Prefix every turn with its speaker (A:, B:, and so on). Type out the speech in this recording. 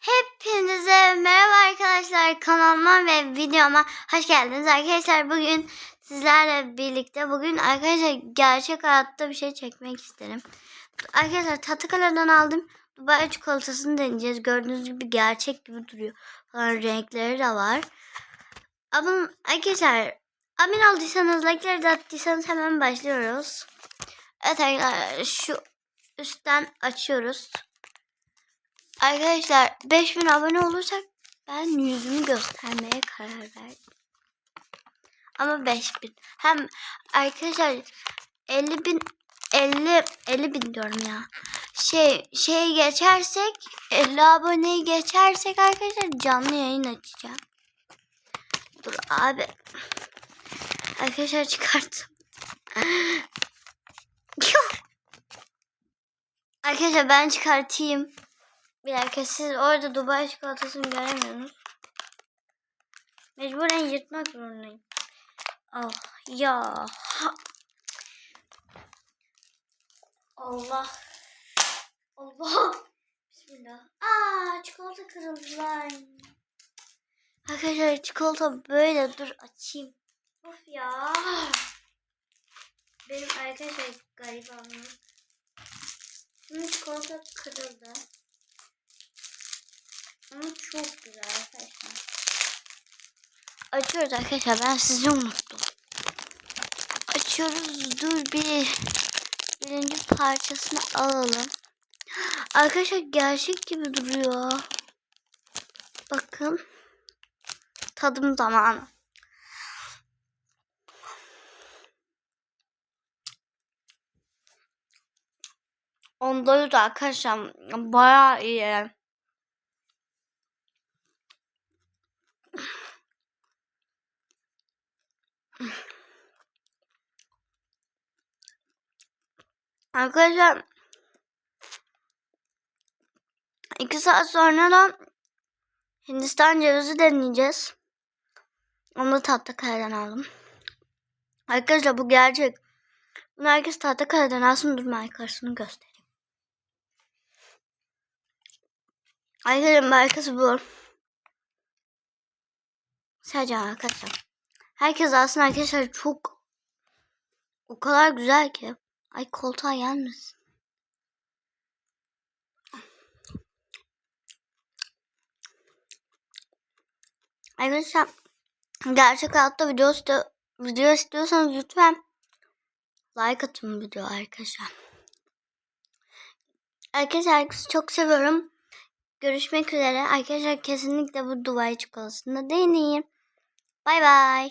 A: Hepinize merhaba arkadaşlar kanalıma ve videoma hoş geldiniz arkadaşlar. Bugün sizlerle birlikte bugün arkadaşlar gerçek hayatta bir şey çekmek isterim. Arkadaşlar Tatıkala'dan aldım. Dubai çikolatasını deneyeceğiz. Gördüğünüz gibi gerçek gibi duruyor. Falan renkleri de var. Ama arkadaşlar abone olduysanız like'ları da attıysanız hemen başlıyoruz. Evet arkadaşlar şu üstten açıyoruz. Arkadaşlar 5000 abone olursak ben yüzümü göstermeye karar verdim. Ama 5000. Hem arkadaşlar 50 bin 50 50 bin diyorum ya. Şey şey geçersek 50 aboneyi geçersek arkadaşlar canlı yayın açacağım. Dur abi. Arkadaşlar çıkarttım. arkadaşlar ben çıkartayım. Bir dakika siz orada Dubai çikolatasını göremiyorsunuz. Mecburen yırtmak zorundayım. Oh ya. Allah. Allah. Bismillah. Aa çikolata kırıldı lan. Arkadaşlar çikolata böyle dur açayım. Of ya. Benim arkadaşlar garibanım. Bunun çikolata kırıldı. Ama çok güzel arkadaşlar. Açıyoruz arkadaşlar. Ben sizi unuttum. Açıyoruz. Dur bir birinci parçasını alalım. Arkadaşlar gerçek gibi duruyor. Bakın. Tadım zamanı. Onları da arkadaşlar bayağı iyi. Arkadaşlar iki saat sonra da Hindistan cevizi deneyeceğiz. Onu da Tahtakale'den aldım. Arkadaşlar bu gerçek. Bunu herkes Tahtakale'den alsın. Dur markasını göstereyim. Arkadaşlar markası bu. Sadece arkadaşlar. Herkes alsın arkadaşlar. Çok o kadar güzel ki. Ay koltuğa gelmesin. Arkadaşlar gerçek hayatta video, istiyor, video istiyorsanız lütfen like atın video arkadaşlar. Arkadaşlar herkesi çok seviyorum. Görüşmek üzere. Arkadaşlar kesinlikle bu Dubai çikolatasını deneyin. Bay bay.